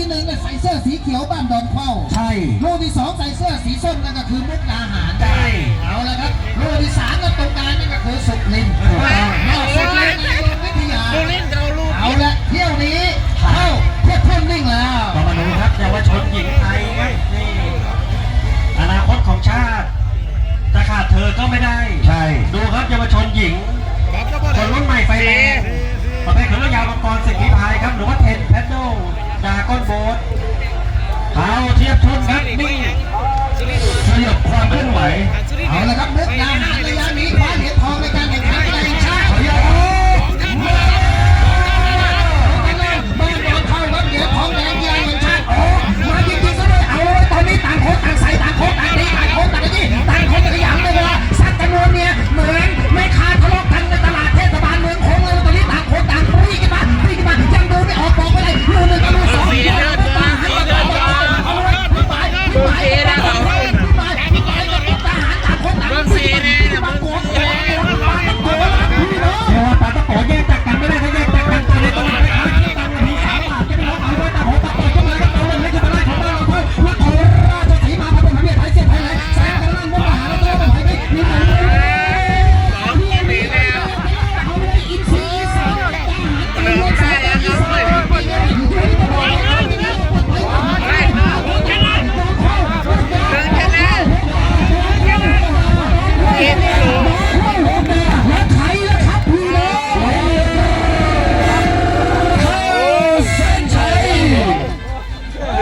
ที่หนึ่งใส่เสื้อสีเขียวบ้านดอนเข้าใช่ ลูกที่สองใส่เสื้อสีส้มนั่นก็คือมุกนาหารใช่เอาละครับลูกที่สามก็ตรงกลางนี่ก็คือสุรินทร์นอกสุรินทนวิทยาสุรินเราลูกเอาละเที่ยวนี้เข้าเที่ยบเพิ่มนิ่งแล้วต่อมาดูครับเยาวชนหญิงไทยนี่อนาคตของชาติจะขาดเธอก็ไม่ได้ ใช่ ดูครับเยาวชนหญิงคนรุ่นใหม่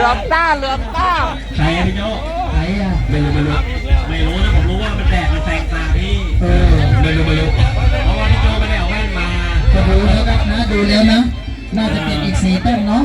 ลือมตาเหลือมตาใครอะพี่โจใครอะไม่รู้ไม่รู้ไม่รู้นะผมรู้ว่ามันแตกมันแตกตาพี่เออไม่รู้ไม่รู้เพราะว่าพี่โจไม่ได้เอาแว่นมาดูแล้วนะดูแล้วนะ น่าจะเป็นอีกสีต้นเนาะ